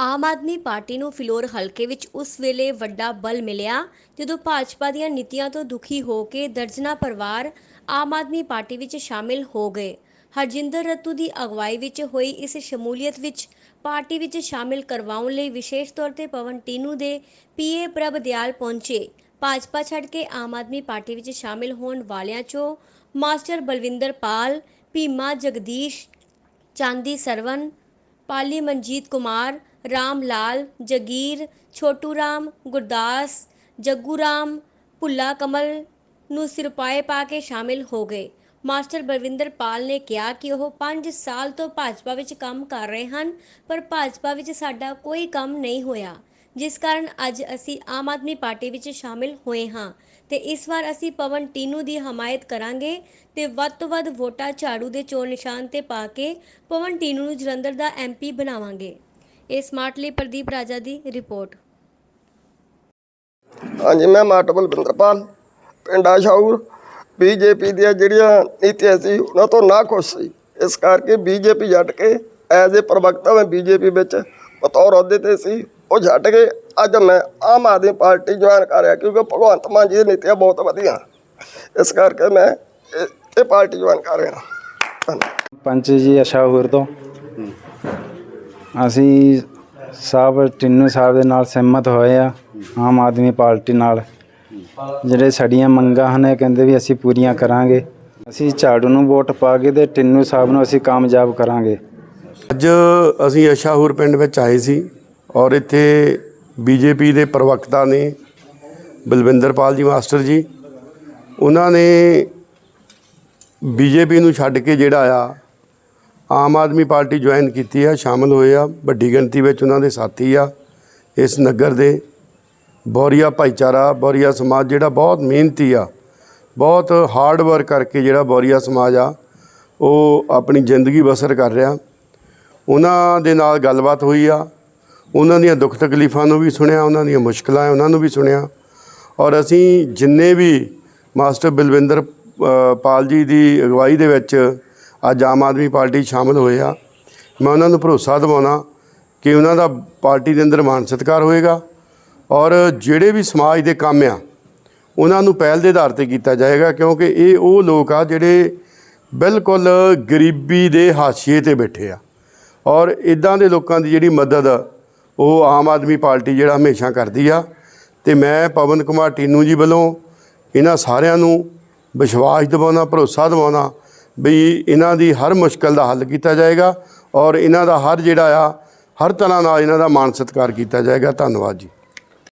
Aam Aadmi party ਨੂੰ ਫਿਲੌਰ ਹਲਕੇ ਵਿੱਚ ਉਸ ਵੇਲੇ ਵੱਡਾ ਬਲ ਮਿਲਿਆ, ਜਦੋਂ ਭਾਜਪਾ ਦੀਆਂ ਨੀਤੀਆਂ ਤੋਂ ਦੁਖੀ ਹੋ ਕੇ ਦਰਜਨਾ ਪਰਿਵਾਰ ਆਮ ਆਦਮੀ ਪਾਰਟੀ ਵਿੱਚ ਸ਼ਾਮਿਲ ਹੋ ਗਏ। ਹਰਜਿੰਦਰ ਰਤੂ ਦੀ ਅਗਵਾਈ ਵਿੱਚ ਹੋਈ ਇਸ ਸ਼ਮੂਲੀਅਤ ਵਿੱਚ ਪਾਰਟੀ ਵਿੱਚ ਸ਼ਾਮਿਲ ਕਰਵਾਉਣ ਲਈ ਵਿਸ਼ੇਸ਼ ਤੌਰ ਤੇ ਪਵਨ ਟੀਨੂ ਦੇ ਪੀਏ ਪ੍ਰਭ ਦਿਆਲ ਪਹੁੰਚੇ। ਭਾਜਪਾ ਛੱਡ ਕੇ ਆਮ ਆਦਮੀ ਪਾਰਟੀ ਵਿੱਚ ਸ਼ਾਮਿਲ ਹੋਣ ਵਾਲਿਆਂ 'ਚੋਂ ਮਾਸਟਰ ਬਲਵਿੰਦਰ ਪਾਲ, ਭੀਮਾ ਜਗਦੀਸ਼, ਚਾਂਦੀ ਸਰਵਨ ਪਾਲੀ ਮਨਜੀਤ ਕੁਮਾਰ, ਰਾਮ ਲਾਲ, ਜਗੀਰ ਛੋਟੂ ਰਾਮ ਗੁਰਦਾਸ ਜੱਗੂ ਰਾਮ ਭੁੱਲਾ ਕਮਲ ਨੂੰ ਸਿਰਪਾਏ ਪਾ ਕੇ ਸ਼ਾਮਿਲ ਹੋ ਗਏ। ਮਾਸਟਰ ਬਲਵਿੰਦਰ ਪਾਲ ਨੇ ਕਿਹਾ ਕਿ ਉਹ 5 ਸਾਲ ਤੋਂ ਭਾਜਪਾ ਵਿੱਚ ਕੰਮ ਕਰ ਰਹੇ ਹਨ, ਪਰ ਭਾਜਪਾ ਵਿੱਚ ਸਾਡਾ ਕੋਈ ਕੰਮ ਨਹੀਂ ਹੋਇਆ। ਜਿਸ ਕਾਰਨ ਅੱਜ ਅਸੀਂ ਆਮ ਆਦਮੀ ਪਾਰਟੀ ਵਿੱਚ ਸ਼ਾਮਿਲ ਹੋਏ ਹਾਂ ਤੇ ਇਸ ਵਾਰ ਅਸੀਂ ਪਵਨ ਟੀਨੂ ਦੀ ਹਮਾਇਤ ਕਰਾਂਗੇ ਤੇ ਵੱਧ ਤੋਂ ਵੱਧ ਵੋਟਾਂ ਝਾੜੂ ਦੇ ਚੋਣ ਨਿਸ਼ਾਨ ਤੇ ਪਾ ਕੇ ਪਵਨ ਟੀਨੂ ਨੂੰ ਜਲੰਧਰ ਦਾ ਐਮਪੀ ਬਣਾਵਾਂਗੇ। ਇਹ ਸਮਾਰਟ ਲਈ ਪ੍ਰਦੀਪ ਰਾਜਾ ਦੀ ਰਿਪੋਰਟ। ਹਾਂਜੀ, ਮੈਂ ਮਾਟੋ ਬਲਵਿੰਦਰਪਾਲ, ਪਿੰਡ ਆਸ਼ਾਉਰ ਬੀਜੇਪੀ ਦੀਆਂ ਜਿਹੜੀਆਂ ਨੀਤੀਆਂ ਸੀ, ਉਹਨਾਂ ਤੋਂ ਨਾ ਖੁਸ਼ ਸੀ। ਇਸ ਕਰਕੇ ਬੀਜੇਪੀ ਜੱਟ ਕੇ ਐਜ਼ ਏ ਪ੍ਰਵਕਤਾ ਮੈਂ ਬੀਜੇਪੀ ਵਿੱਚ ਬਤੌਰ ਅਹੁਦੇ ਤੇ ਸੀ। ਉਹ ਛੱਡ ਕੇ ਅੱਜ ਮੈਂ ਆਮ ਆਦਮੀ ਪਾਰਟੀ ਜੁਆਇਨ ਕਰ ਰਿਹਾ ਕਿਉਂਕਿ ਭਗਵੰਤ ਮਾਨ ਜੀ ਦੀ ਨੀਤੀਆਂ ਬਹੁਤ ਵਧੀਆ। ਇਸ ਕਰਕੇ ਮੈਂ ਇਹ ਇਹ ਪਾਰਟੀ ਜੁਆਇਨ ਕਰ ਰਿਹਾ। ਧੰਨਵਾਦ। ਪੰਚ ਜੀ ਅਸ਼ਾਹੂਰ ਤੋਂ। ਅਸੀਂ ਸਾਹਿਬ ਟਿੰਨੂ ਸਾਹਿਬ ਦੇ ਨਾਲ ਸਹਿਮਤ ਹੋਏ ਆ ਆਮ ਆਦਮੀ ਪਾਰਟੀ ਨਾਲ। ਜਿਹੜੇ ਸਾਡੀਆਂ ਮੰਗਾਂ ਹਨ ਇਹ ਕਹਿੰਦੇ ਵੀ ਅਸੀਂ ਪੂਰੀਆਂ ਕਰਾਂਗੇ। ਅਸੀਂ ਝਾੜੂ ਨੂੰ ਵੋਟ ਪਾ ਕੇ ਤੇ ਟਿੰਨੂ ਸਾਹਿਬ ਨੂੰ ਅਸੀਂ ਕਾਮਯਾਬ ਕਰਾਂਗੇ। ਅੱਜ ਅਸੀਂ ਅਸ਼ਾਹੂਰ ਪਿੰਡ ਵਿੱਚ ਆਏ ਸੀ। ਔਰ ਇੱਥੇ ਬੀਜੇਪੀ ਦੇ ਪ੍ਰਵਕਤਾ ਨੇ ਬਲਵਿੰਦਰਪਾਲ ਜੀ ਮਾਸਟਰ ਜੀ, ਉਹਨਾਂ ਨੇ ਬੀਜੇਪੀ ਨੂੰ ਛੱਡ ਕੇ ਜਿਹੜਾ ਆ, ਆਮ ਆਦਮੀ ਪਾਰਟੀ ਜੁਆਇਨ ਕੀਤੀ ਆ, ਸ਼ਾਮਲ ਹੋਏ ਆ, ਵੱਡੀ ਗਿਣਤੀ ਵਿੱਚ ਉਹਨਾਂ ਦੇ ਸਾਥੀ ਆ, ਇਸ ਨਗਰ ਦੇ। ਬੌਰੀਆ ਭਾਈਚਾਰਾ, ਬੌਰੀਆ ਸਮਾਜ ਜਿਹੜਾ ਬਹੁਤ ਮਿਹਨਤੀ ਆ, ਬਹੁਤ ਹਾਰਡ ਵਰਕ ਕਰਕੇ ਜਿਹੜਾ ਬੌਰੀਆ ਸਮਾਜ ਆ, ਉਹ ਆਪਣੀ ਜ਼ਿੰਦਗੀ ਬਸਰ ਕਰ ਰਿਹਾ। ਉਹਨਾਂ ਦੇ ਨਾਲ ਗੱਲਬਾਤ ਹੋਈ ਆ ਉਹਨਾਂ ਦੀਆਂ ਦੁੱਖ ਤਕਲੀਫਾਂ ਨੂੰ ਵੀ ਸੁਣਿਆ, ਉਹਨਾਂ ਦੀਆਂ ਮੁਸ਼ਕਲਾਂ ਉਹਨਾਂ ਨੂੰ ਵੀ ਸੁਣਿਆ। ਔਰ ਅਸੀਂ ਜਿੰਨੇ ਵੀ ਮਾਸਟਰ ਬਲਵਿੰਦਰ ਪਾਲ ਜੀ ਦੀ ਅਗਵਾਈ ਦੇ ਵਿੱਚ ਅੱਜ ਆਮ ਆਦਮੀ ਪਾਰਟੀ 'ਚ ਸ਼ਾਮਲ ਹੋਏ ਆ, ਮੈਂ ਉਹਨਾਂ ਨੂੰ ਭਰੋਸਾ ਦਿਵਾਉਣਾ ਕਿ ਉਹਨਾਂ ਦਾ ਪਾਰਟੀ ਦੇ ਅੰਦਰ ਮਾਨ ਸਤਿਕਾਰ ਹੋਏਗਾ। ਔਰ ਜਿਹੜੇ ਵੀ ਸਮਾਜ ਦੇ ਕੰਮ ਆ, ਉਹਨਾਂ ਨੂੰ ਪਹਿਲ ਦੇ ਆਧਾਰ ਤੇ ਕੀਤਾ ਜਾਏਗਾ, ਕਿਉਂਕਿ ਇਹ ਉਹ ਲੋਕ ਆ ਜਿਹੜੇ ਬਿਲਕੁਲ ਗਰੀਬੀ ਦੇ ਹਾਸ਼ੀਏ ਤੇ ਬੈਠੇ ਆ। ਔਰ ਇਦਾਂ ਦੇ ਲੋਕਾਂ ਦੀ ਜਿਹੜੀ ਮਦਦ ਉਹ ਆਮ ਆਦਮੀ ਪਾਰਟੀ ਜਿਹੜਾ ਹਮੇਸ਼ਾ ਕਰਦੀ ਆ ਤੇ ਮੈਂ ਪਵਨ ਕੁਮਾਰ ਟੀਨੂ ਜੀ ਵੱਲੋਂ ਇਹਨਾਂ ਸਾਰਿਆਂ ਨੂੰ ਵਿਸ਼ਵਾਸ ਦਿਵਾਉਣਾ, ਭਰੋਸਾ ਦਿਵਾਉਣਾ ਵੀ ਇਹਨਾਂ ਦੀ ਹਰ ਮੁਸ਼ਕਲ ਦਾ ਹੱਲ ਕੀਤਾ ਜਾਏਗਾ ਔਰ ਇਹਨਾਂ ਦਾ ਹਰ ਜਿਹੜਾ ਆ, ਹਰ ਤਰ੍ਹਾਂ ਨਾਲ ਇਹਨਾਂ ਦਾ ਮਾਨ ਸਤਿਕਾਰ ਕੀਤਾ ਜਾਏਗਾ। ਧੰਨਵਾਦ ਜੀ।